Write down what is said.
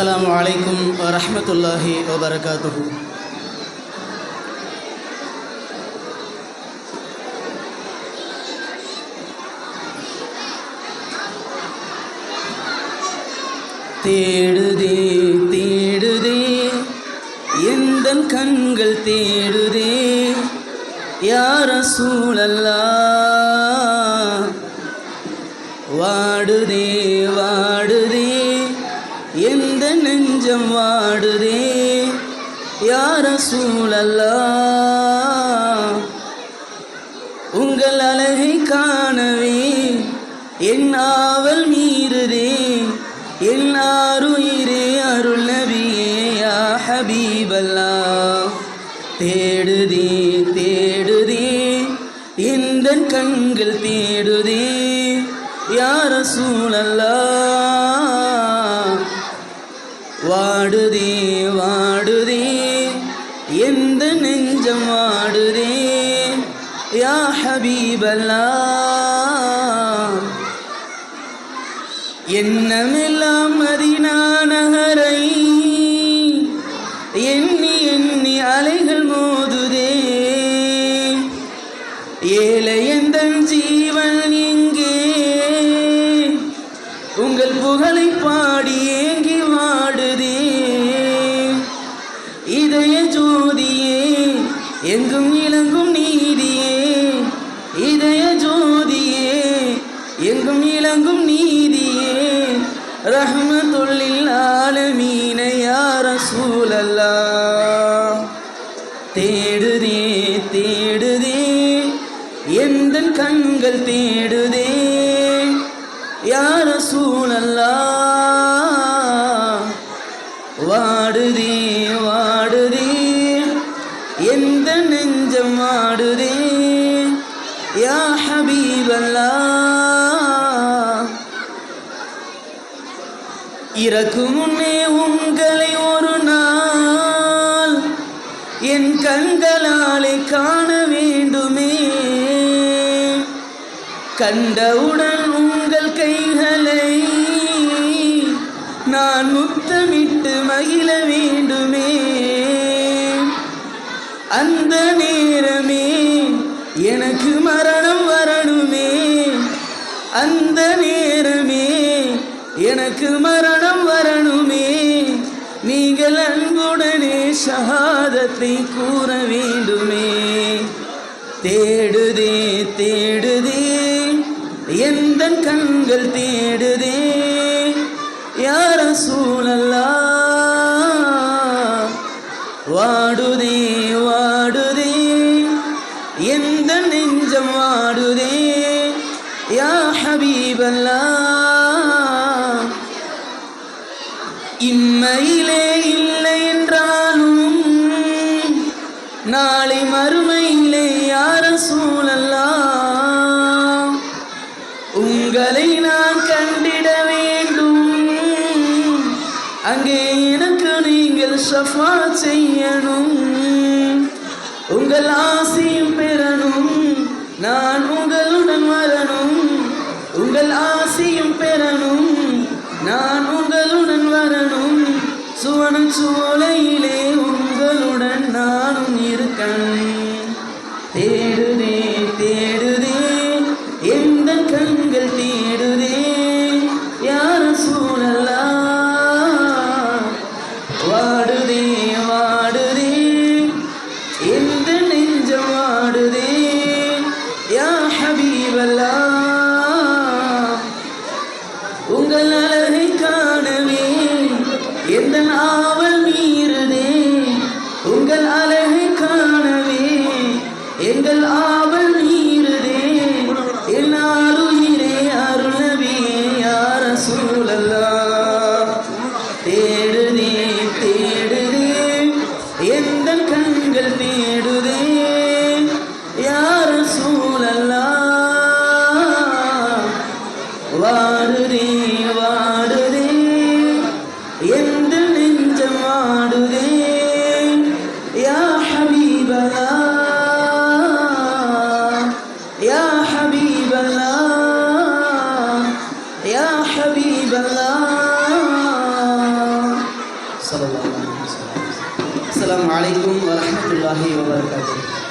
அஸ்லாம் வலைக்கும் வரமத்துல்லாஹி வபரகாத்து தேடுதே தேடுதே எந்த கண்கள் தேடுதே யார சூழல்லா வாடுதே. நெஞ்சம் வாடுதே யார சூழல்லா? உங்கள் அழகை காணவே என் ஆவல் மீறுதே என் ஆருயிரே அருள் நபியே யா ஹபீபல்லா. தேடுதே தேடுதே எந்த கண்கள் தேடுதே யார சூழல்லா? வாடுதே வாடுதே. எந்த நெஞ்சம் வாடுதே? யா ஹபீபல்லா எண்ணமெல்லாம் மதினா நகரை. எண்ணி எண்ணி அலைகள் மோதுதே. ஏழை எந்த ஜீ எங்கும் இளங்கும் நீதியே. ரஹ்மத்துல்லில் ஆலமீன யா சூழல்லா தேடுதே தேடுதே. எந்த கண்கள் தேடுதே. யார சூழல்லா வாடுதே இறக்கு முன்னே உங்களை ஒரு நாள் என் கண்களாலே காண வேண்டுமே. கண்டவுடன் உங்கள் கைகளை நான் முத்தமிட்டு மகிழ வேண்டுமே. அந்த நேரமே எனக்கு மரணம் வரணுமே. அந்த நேரம் எனக்கு மரணம் வரணுமே. நீங்கள் அன்புடனே ஷஹாதத்தை கூற வேண்டுமே. தேடுதே தேடுதே. எந்த கண்கள் தேடுதே. யார சூழல்லா வாடுதே வாடுதே. எந்த நெஞ்சம் வாடுதே. யா ஹபீபல்லா. இம்மையிலே இல்லை என்றாலும் நாளை மறுமையிலே யார சூழல்லா உங்களை நான் கண்டிட வேண்டும். அங்கே எனக்கு நீங்கள் ஷஃபா செய்யணும். உங்கள் ஆசையும் பெறணும். நான் உங்களுடன் வர சுவனம் உங்களுடன் நானும் இருக்கேன். காவல் நீருதே. என்னாலுயிரே அருளவே யார சூழல்லா தேடுதே தேடுதே. எந்த கண்கள் தேடுதே. யார சூழல்லா வாடுதே வாடுதே. எந்த நெஞ்சம் வாடுதே. யா ஹபீபலா আলাইকুম রহমতুল্লাহি